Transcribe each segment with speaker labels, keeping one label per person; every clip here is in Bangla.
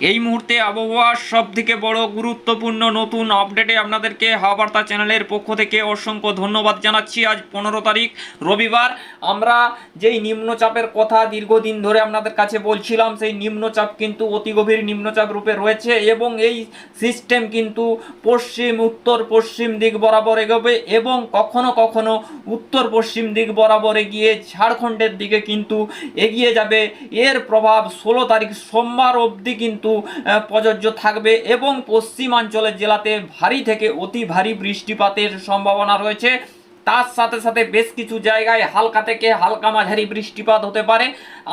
Speaker 1: এই মুহূর্তে আবহাওয়ার সব থেকে বড় গুরুত্বপূর্ণ নতুন আপডেটে আপনাদেরকে হাওয়াবার্তা চ্যানেলের পক্ষ থেকে অসংখ্য ধন্যবাদ জানাচ্ছি। আজ পনেরো তারিখ, রবিবার। আমরা যেই নিম্নচাপের কথা দীর্ঘদিন ধরে আপনাদের কাছে বলছিলাম, সেই নিম্নচাপ কিন্তু অতি গভীর নিম্নচাপ রূপে রয়েছে এবং এই সিস্টেম কিন্তু পশ্চিম উত্তর পশ্চিম দিক বরাবর এগোবে এবং কখনো কখনো উত্তর পশ্চিম দিক বরাবর এগিয়ে ঝাড়খণ্ডের দিকে কিন্তু এগিয়ে যাবে। এর প্রভাব ষোলো তারিখ সোমবার অবধি কিন্তু আহ, প্রযোজ্য থাকবে এবং পশ্চিমাঞ্চলের জেলাতে ভারী থেকে অতি ভারী বৃষ্টিপাতের সম্ভাবনা রয়েছে। তার সাথে সাথে বেশ কিছু জায়গায় হালকা থেকে হালকা মাঝারি বৃষ্টিপাত হতে পারে।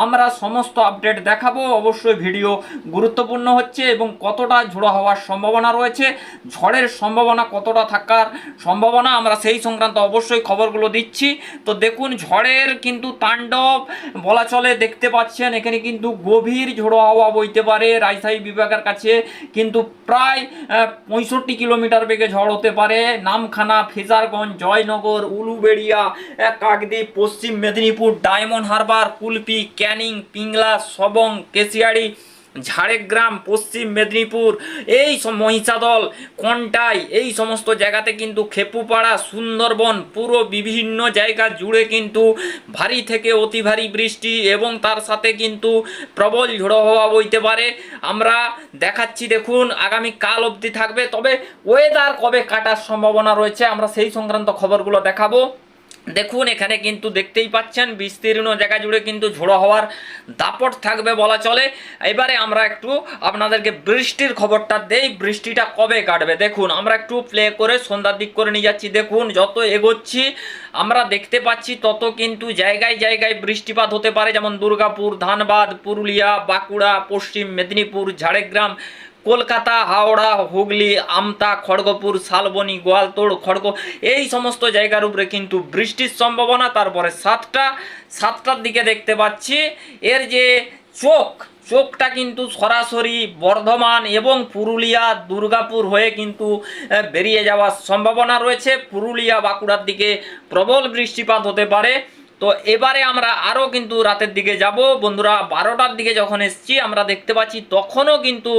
Speaker 1: আমরা সমস্ত আপডেট দেখাবো। অবশ্যই ভিডিও গুরুত্বপূর্ণ হচ্ছে এবং কতটা ঝোড়ো হওয়ার সম্ভাবনা রয়েছে। ঝড়ের সম্ভাবনা কতটা থাকার সম্ভাবনা আমরা সেই সংক্রান্ত অবশ্যই খবরগুলো দিচ্ছি। তো দেখুন, ঝড়ের কিন্তু তাণ্ডব বলা চলে, দেখতে পাচ্ছেন, এখানে কিন্তু গভীর ঝোড়ো হাওয়া বইতে পারে। রাজশাহী বিভাগের কাছে কিন্তু প্রায় পঁয়ষট্টি কিলোমিটার বেগে ঝড় হতে পারে। নামখানা, ফেজারগঞ্জ, জয়নগর উলুবেড়িয়া এক কাকদ্বীপ পশ্চিম মেদিনীপুর ডায়মন্ড হারবার কুলপি ক্যানিং পিংলা সবং কেশিয়াড়ি ঝাড়গ্রাম, পশ্চিম মেদিনীপুর, এই মহিষাদল, কন্টাই? এই সমস্ত জায়গাতে কিন্তু খেপুপাড়া, সুন্দরবন পুরো বিভিন্ন জায়গা জুড়ে কিন্তু ভারী থেকে অতি ভারী বৃষ্টি এবং তার সাথে কিন্তু প্রবল ঝোড়ো হওয়া বইতে পারে। আমরা দেখাচ্ছি দেখুন, আগামী কাল অবধি থাকবে, তবে ওয়েদার কবে কাটার সম্ভাবনা রয়েছে, আমরা সেই সংক্রান্ত খবরগুলো দেখাবো। দেখুন, এখানে কিন্তু দেখতেই পাচ্ছেন, বিস্তীর্ণ জায়গা জুড়ে কিন্তু ঝোড়ো হওয়ার দাপট থাকবে বলা চলে। এবারে আমরা একটু আপনাদেরকে বৃষ্টির খবরটা দেই, বৃষ্টিটা কবে কাটবে? দেখুন, আমরা একটু প্লে করে সন্ধ্যার দিক করে নিয়ে যাচ্ছি। দেখুন, যত এগোচ্ছি, আমরা দেখতে পাচ্ছি তত কিন্তু জায়গায় জায়গায় বৃষ্টিপাত হতে পারে, যেমন দুর্গাপুর, ধানবাদ, পুরুলিয়া, বাঁকুড়া, পশ্চিম মেদিনীপুর, ঝাড়গ্রাম কলকাতা, হাওড়া, হুগলি, আমতা, খড়গপুর, শালবনি, গোয়ালতোড়, খড়গ এই সমস্ত জায়গার উপরে কিন্তু বৃষ্টির সম্ভাবনা। তারপরে সাতটা, সাতটার দিকে দেখতে পাচ্ছি। এর যে চোখ, চোখটা কিন্তু সরাসরি বর্ধমান এবং পুরুলিয়া, দুর্গাপুর হয়ে কিন্তু বেরিয়ে যাওয়ার সম্ভাবনা রয়েছে। পুরুলিয়া, বাঁকুড়ার দিকে প্রবল বৃষ্টিপাত হতে পারে। তো এবারে আমরা আরও কিন্তু রাতের দিকে যাব। বন্ধুরা, বারোটার দিকে যখন এসছি, আমরা দেখতে পাচ্ছি তখনও কিন্তু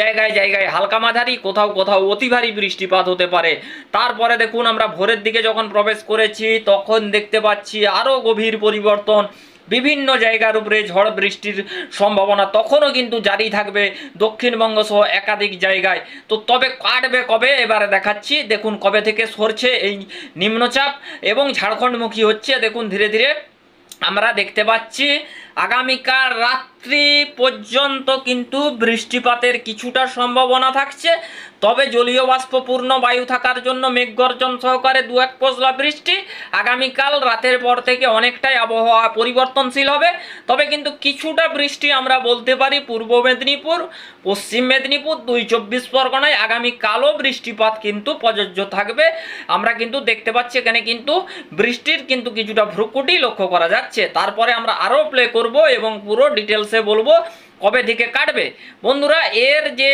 Speaker 1: জায়গায় জায়গায় হালকা মাঝারি, কোথাও কোথাও অতি ভারী বৃষ্টিপাত হতে পারে। তারপরে দেখুন আমরা ভোরের দিকে যখন প্রবেশ করেছি, তখন দেখতে পাচ্ছি আরও গভীর পরিবর্তন। বিভিন্ন জায়গার উপরে ঝড় বৃষ্টির সম্ভাবনা তখনও কিন্তু জারি থাকবে দক্ষিণবঙ্গ সহ একাধিক জায়গায়। তো তবে কাটবে কবে? এবারে দেখাচ্ছি। দেখুন কবে থেকে সরছে এই নিম্নচাপ এবং ঝাড়খণ্ডমুখী হচ্ছে। দেখুন ধীরে ধীরে আমরা দেখতে পাচ্ছি আগামীকাল রাত্রি পর্যন্ত কিন্তু বৃষ্টিপাতের কিছুটা সম্ভাবনা থাকছে। তবে জলীয় বাষ্পপূর্ণ বায়ু থাকার জন্য মেঘগর্জন সহকারে দু এক পশলা বৃষ্টি আগামীকাল রাতের পর থেকে অনেকটাই আবহাওয়া পরিবর্তনশীল হবে। তবে কিন্তু কিছুটা বৃষ্টি আমরা বলতে পারি পূর্ব মেদিনীপুর, পশ্চিম মেদিনীপুর, দুই চব্বিশ পরগনায় আগামীকালও বৃষ্টিপাত কিন্তু প্রযোজ্য থাকবে। আমরা কিন্তু দেখতে পাচ্ছি এখানে কিন্তু বৃষ্টির কিন্তু কিছুটা ভ্রুকুটি লক্ষ্য করা যাচ্ছে। তারপরে আমরা আরও প্লে করব এবং পুরো ডিটেলসে বলব, কবে থেকে কাটবে? বন্ধুরা, এর যে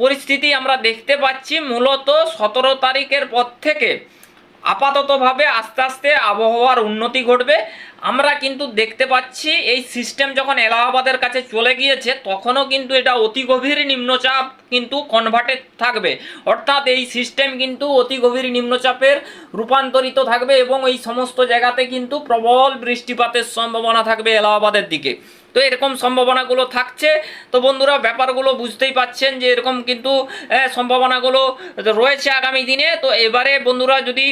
Speaker 1: পরিস্থিতি আমরা দেখতে পাচ্ছি মূলত সতেরো তারিখের পর থেকে আপাততভাবে আস্তে আস্তে আবহাওয়ার উন্নতি ঘটবে। আমরা কিন্তু দেখতে পাচ্ছি এই সিস্টেম যখন এলাহাবাদের কাছে চলে গিয়েছে, তখনও কিন্তু এটা অতি গভীর নিম্নচাপ কিন্তু কনভার্টেড থাকবে। অর্থাৎ এই সিস্টেম কিন্তু অতি গভীর নিম্নচাপের রূপান্তরিত থাকবে এবং এই সমস্ত জায়গাতে কিন্তু প্রবল বৃষ্টিপাতের সম্ভাবনা থাকবে এলাহাবাদের দিকে। তো এরকম সম্ভাবনাগুলো থাকছে। তো বন্ধুরা, ব্যাপারগুলো বুঝতেই পাচ্ছেন যে এরকম কিন্তু সম্ভাবনাগুলো রয়েছে আগামী দিনে। তো এবারে বন্ধুরা, যদি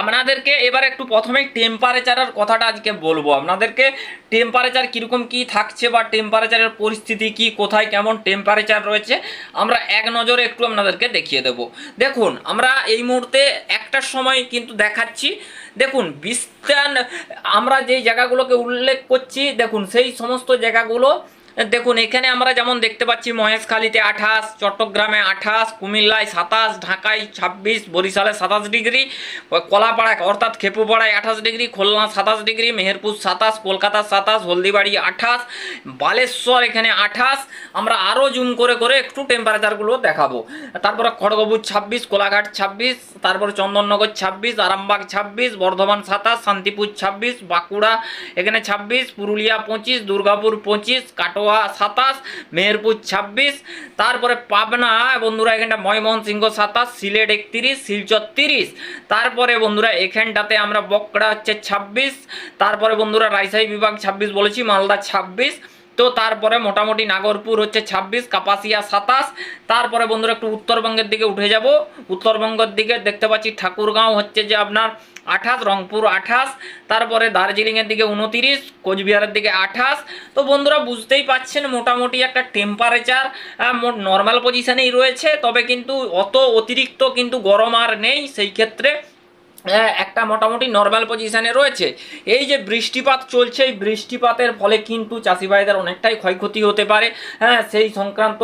Speaker 1: আপনাদেরকে এবার একটু প্রথমে টেম্পারেচারের কথাটা আজকে বলব। আপনাদেরকে টেম্পারেচার কীরকম কি থাকছে বা টেম্পারেচারের পরিস্থিতি কি, কোথায় কেমন টেম্পারেচার রয়েছে, আমরা এক নজরে একটু আপনাদেরকে দেখিয়ে দেব। দেখুন, আমরা এই মুহূর্তে একটার সময় কিন্তু দেখাচ্ছি। দেখুন বিস্তান আমরা যেই জায়গাগুলোকে উল্লেখ করছি দেখুন সেই সমস্ত জায়গাগুলো দেখুন, এখানে আমরা যেমন দেখতে পাচ্ছি, মহেশখালীতে আঠাশ, চট্টগ্রামে আঠাশ, কুমিল্লায় সাতাশ, ঢাকায় ছাব্বিশ, বরিশালে সাতাশ ডিগ্রি, কলাপাড়ায় অর্থাৎ খেপুপাড়ায় আঠাশ ডিগ্রি, খুলনা সাতাশ ডিগ্রি, মেহেরপুর সাতাশ, কলকাতা সাতাশ, হলদিবাড়ি আঠাশ, বালেশ্বর এখানে আঠাশ। আমরা আরও জুম করে করে একটু টেম্পারেচারগুলো দেখাবো। তারপরে খড়গপুর ছাব্বিশ, কোলাঘাট ছাব্বিশ, তারপর চন্দননগর ছাব্বিশ, আরামবাগ ছাব্বিশ, বর্ধমান সাতাশ, শান্তিপুর ছাব্বিশ, বাঁকুড়া এখানে ছাব্বিশ, পুরুলিয়া পঁচিশ, দুর্গাপুর পঁচিশ, কাটোয়া গড়োয়া সাতাশ, মেহেরপুর ছাব্বিশ, তারপরে পাবনা, বন্ধুরা এখানটা ময়মনসিংহ সাতাশ, সিলেট একত্রিশ, শিলচর তিরিশ। তারপরে বন্ধুরা এখানটাতে আমরা বকড়া হচ্ছে ছাব্বিশ, তারপরে বন্ধুরা রাজশাহী বিভাগ ছাব্বিশ বলেছি, মালদা ছাব্বিশ। তো তারপরে মোটামুটি নাগরপুর হচ্ছে ছাব্বিশ, কাপাসিয়া সাতাশ। তারপরে বন্ধুরা একটু উত্তরবঙ্গের দিকে উঠে যাব। উত্তরবঙ্গের দিকে দেখতে পাচ্ছি ঠাকুরগাঁও হচ্ছে যে আপনার আঠাশ, রংপুর আঠাশ। তারপরে দার্জিলিংয়ের দিকে উনতিরিশ, কোচবিহারের দিকে আঠাশ। তো বন্ধুরা বুঝতেই পাচ্ছেন মোটামুটি একটা টেম্পারেচার নর্মাল পজিশনেই রয়েছে। তবে কিন্তু অত অতিরিক্ত কিন্তু গরম আর নেই। সেই ক্ষেত্রে একটা মোটামুটি নর্মাল পজিশনে রয়েছে। এই যে বৃষ্টিপাত চলছে, এই বৃষ্টিপাতের ফলে কিন্তু চাষি ভাইদের অনেকটাই ক্ষয়ক্ষতি হতে পারে। হ্যাঁ সেই সংক্রান্ত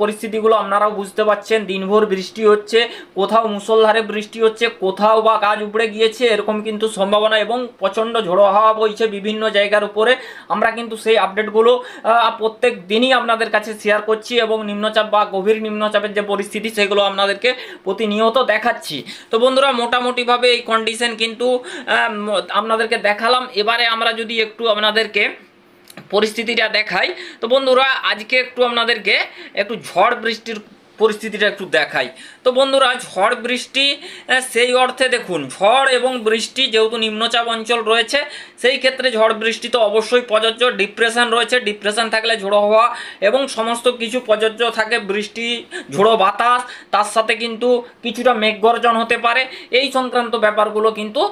Speaker 1: পরিস্থিতিগুলো আপনারাও বুঝতে পারছেন দিনভর বৃষ্টি হচ্ছে, কোথাও মুষলধারে বৃষ্টি হচ্ছে, কোথাও বা গাছ উপড়ে গিয়েছে, এরকম কিন্তু সম্ভাবনা এবং প্রচণ্ড ঝোড়ো হাওয়া বইছে বিভিন্ন জায়গার উপরে। আমরা কিন্তু সেই আপডেটগুলো প্রত্যেক দিনই আপনাদের কাছে শেয়ার করছি এবং নিম্নচাপ বা গভীর নিম্নচাপের যে পরিস্থিতি, সেগুলো আপনাদেরকে প্রতিনিয়ত দেখাচ্ছি। তো বন্ধুরা মোটামুটিভাবে এই কন্ডিশন কিন্তু আপনাদেরকে দেখালাম। এবারে আমরা যদি একটু আপনাদেরকে পরিস্থিতিটা দেখাই। তো বন্ধুরা, আজকে একটু আপনাদেরকে একটু ঝড় বৃষ্টির পরিস্থিতিটা একটু দেখাই। তো বন্ধুরা ঝড় বৃষ্টি সেই অর্থে দেখুন ঝড় এবং বৃষ্টি যেহেতু নিম্নচাপ অঞ্চল রয়েছে, সেই ক্ষেত্রে ঝড় বৃষ্টি তো অবশ্যই প্রযোজ্য। ডিপ্রেশন রয়েছে, ডিপ্রেশন থাকলে ঝোড়ো হওয়া এবং সমস্ত কিছু প্রযোজ্য থাকে বৃষ্টি, ঝোড়ো বাতাস, তার সাথে কিন্তু কিছুটা মেঘগর্জন হতে পারে। এই সংক্রান্ত ব্যাপারগুলো কিন্তু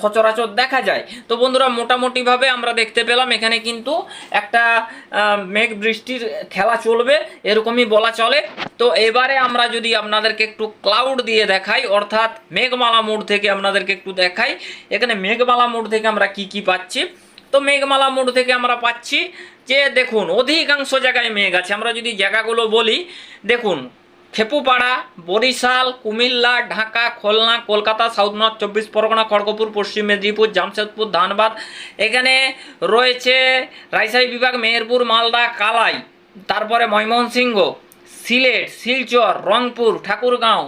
Speaker 1: সচরাচর দেখা যায়। তো বন্ধুরা, মোটামুটিভাবে আমরা দেখতে পেলাম, এখানে কিন্তু একটা মেঘ বৃষ্টির খেলা চলবে, এরকমই বলা চলে। তো এবারে আমরা যদি আপনাদেরকে একটু ক্লাউড দিয়ে দেখাই, অর্থাৎ মেঘমালা মোড় থেকে আপনাদেরকে একটু দেখাই, এখানে মেঘমালা মোড় থেকে আমরা কি কি পাচ্ছি? তো মেঘমালা মোড় থেকে আমরা পাচ্ছি যে দেখুন, অধিকাংশ জায়গায় মেঘ আছে। আমরা যদি জায়গাগুলো বলি, দেখুন, খেপুপাড়া, বরিশাল, কুমিল্লা, ঢাকা, খুলনা, কলকাতা, সাউথ নর্থ, চব্বিশ পরগনা, খড়গপুর, পশ্চিম মেদিনীপুর, জামশেদপুর, ধানবাদ, এখানে রয়েছে রাজশাহী বিভাগ, মেহেরপুর, মালদা, কালাই, তারপরে ময়মনসিংহ সিলেট, শিলচর, রংপুর, ঠাকুরগাঁও,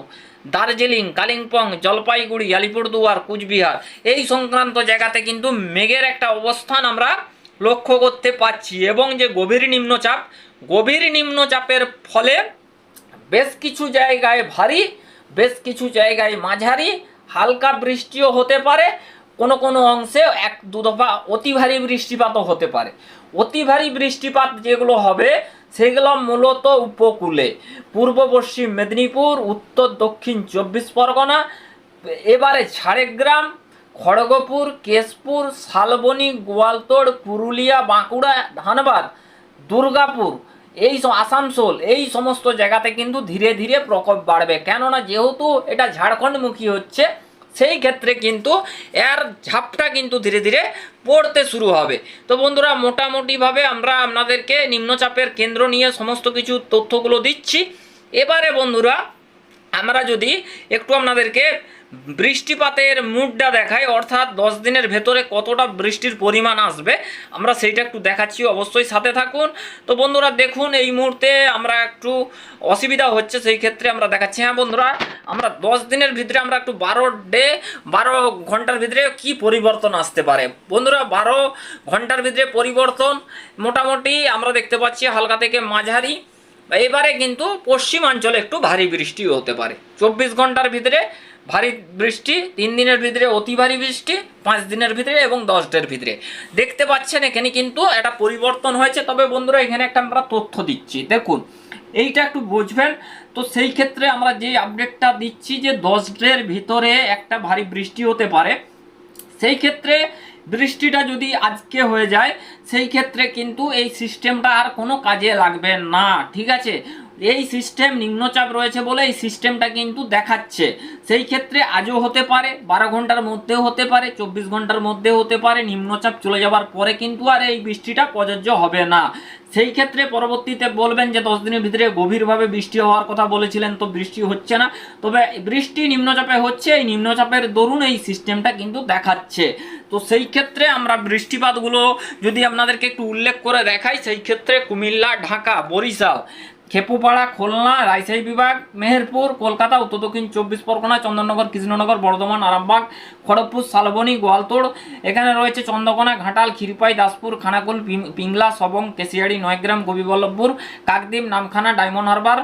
Speaker 1: দার্জিলিং, কালিম্পং, জলপাইগুড়ি, আলিপুরদুয়ার, কুচবিহার, এই সংক্রান্ত জায়গাতে কিন্তু মেঘের একটা অবস্থান আমরা লক্ষ্য করতে পারছি এবং যে গভীর নিম্নচাপ, গভীর নিম্নচাপের ফলে বেশ কিছু জায়গায় ভারী, বেশ কিছু জায়গায় মাঝারি, হালকা বৃষ্টিও হতে পারে। কোনো কোনো অংশে এক দু দফা অতি ভারী বৃষ্টিপাতও হতে পারে। অতি ভারী বৃষ্টিপাত যেগুলো হবে, সেগুলো মূলত উপকূলে। পূর্ব পশ্চিম মেদিনীপুর, উত্তর দক্ষিণ চব্বিশ পরগনা, এবারে ঝাড়গ্রাম, খড়গপুর, কেশপুর, শালবনী, গোয়ালতোড়, পুরুলিয়া, বাঁকুড়া, ধানবাদ, দুর্গাপুর, এই আসানসোল, এই সমস্ত জায়গাতে কিন্তু ধীরে ধীরে প্রকোপ বাড়বে। কেননা যেহেতু এটা ঝাড়খণ্ডমুখী হচ্ছে সেই ক্ষেত্রে কিন্তু এর ঝাপটা কিন্তু ধীরে ধীরে পড়তে শুরু হবে। তো বন্ধুরা, মোটামুটিভাবে আমরা আপনাদেরকে নিম্নচাপের কেন্দ্র নিয়ে সমস্ত কিছু তথ্যগুলো দিচ্ছি। এবারে বন্ধুরা, আমরা যদি একটু আপনাদেরকে বৃষ্টিপাতের মুডটা দেখাই অর্থাৎ দশ দিনের ভেতরে কতটা বৃষ্টির পরিমাণ আসবে, আমরা সেইটা একটু দেখাচ্ছি, অবশ্যই সাথে থাকুন। তো বন্ধুরা, দেখুন, এই মুহূর্তে আমরা একটু অসুবিধা হচ্ছে, সেই ক্ষেত্রে আমরা দেখাচ্ছি। হ্যাঁ বন্ধুরা, আমরা দশ দিনের ভিতরে আমরা একটু বারো ডে, বারো ঘণ্টার ভিতরে কি পরিবর্তন আসতে পারে? বন্ধুরা, বারো ঘণ্টার ভিতরে পরিবর্তন মোটামুটি আমরা দেখতে পাচ্ছি হালকা থেকে মাঝারি। এবারে কিন্তু পশ্চিমাঞ্চলে একটু ভারী বৃষ্টিও হতে পারে। চব্বিশ ঘণ্টার ভিতরে ভারী বৃষ্টি, তিন দিনের ভিতরে অতি ভারী বৃষ্টি, পাঁচ দিনের ভিতরে এবং দশ ভিতরে। দেখতে পাচ্ছেন এখানে কিন্তু একটা পরিবর্তন হয়েছে। তবে বন্ধুরা, এখানে একটা আমরা তথ্য দিচ্ছি। দেখুন, এইটা একটু বুঝবেন। তো সেই ক্ষেত্রে আমরা যে আপডেটটা দিচ্ছি যে দশ ডের ভিতরে একটা ভারী বৃষ্টি হতে পারে, সেই ক্ষেত্রে বৃষ্টিটা যদি আজকে হয়ে যায়, সেই ক্ষেত্রে কিন্তু এই সিস্টেমটা আর কোনো কাজে লাগবে না। ঠিক আছে? এই সিস্টেম নিম্নচাপ রয়েছে বলে এই সিস্টেমটা কিন্তু দেখাচ্ছে। সেই ক্ষেত্রে আজও হতে পারে, বারো ঘণ্টার মধ্যেও হতে পারে, চব্বিশ ঘণ্টার মধ্যেও হতে পারে, নিম্নচাপ চলে যাওয়ার পরে কিন্তু আর এই বৃষ্টিটা প্রযোজ্য হবে না। সেই ক্ষেত্রে পরবর্তীতে বলবেন যে দশ দিনের ভিতরে গভীরভাবে বৃষ্টি হওয়ার কথা বলেছিলেন তো বৃষ্টি হচ্ছে না। তবে বৃষ্টি নিম্নচাপে হচ্ছে, এই নিম্নচাপের দরুন এই সিস্টেমটা কিন্তু দেখাচ্ছে। তো সেই ক্ষেত্রে আমরা বৃষ্টিপাতগুলো যদি আপনাদেরকে একটু উল্লেখ করে দেখাই, সেই ক্ষেত্রে কুমিল্লা, ঢাকা, বরিশাল খেপুপাড়া, খুলনা রাজশাহী বিভাগ, মেহেরপুর, কলকাতা, উত্তর দক্ষিণ চব্বিশ পরগনা, চন্দননগর, কৃষ্ণনগর, বর্ধমান, আরামবাগ, খড়গপুর, শালবনী, গোয়ালতোড়। এখানে রয়েছে চন্দ্রকোনা ঘাটাল, ক্ষীরপাই, দাসপুর, খানাকুল পিংলা, সবং, কেশিয়াড়ি, নয়গ্রাম গোপীবল্লভপুর কাকদ্বীপ, নামখানা, ডায়মন্ড হারবার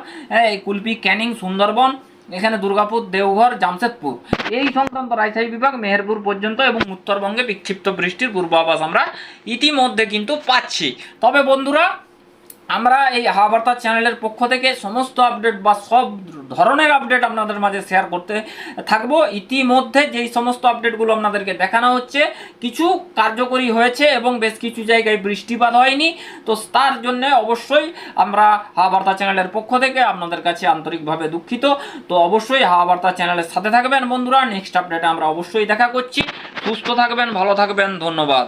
Speaker 1: কুলপি, ক্যানিং, সুন্দরবন, এখানে দুর্গাপুর, দেওঘর, জামশেদপুর। এই সংক্রান্ত রাজশাহী বিভাগ মেহেরপুর পর্যন্ত এবং উত্তরবঙ্গে বিক্ষিপ্ত বৃষ্টির পূর্বাভাস আমরা ইতিমধ্যে কিন্তু পাচ্ছি। তবে বন্ধুরা আমরা এই হাওয়াবার্তা চ্যানেলের পক্ষ থেকে সমস্ত আপডেট বা সব ধরনের আপডেট আপনাদের মাঝে শেয়ার করতে থাকব। ইতিমধ্যে যেই সমস্ত আপডেটগুলো আপনাদেরকে দেখানো হচ্ছে, কিছু কার্যকরী হয়েছে এবং বেশ কিছু জায়গায় বৃষ্টিপাত হয়নি। তো তার জন্য অবশ্যই আমরা হাওয়াবার্তা চ্যানেলের পক্ষ থেকে আপনাদের কাছে আন্তরিকভাবে দুঃখিত। তো অবশ্যই হাওয়াবার্তা চ্যানেলের সাথে থাকবেন বন্ধুরা। নেক্সট আপডেটে আমরা অবশ্যই দেখা করছি। সুস্থ থাকবেন, ভালো থাকবেন, ধন্যবাদ।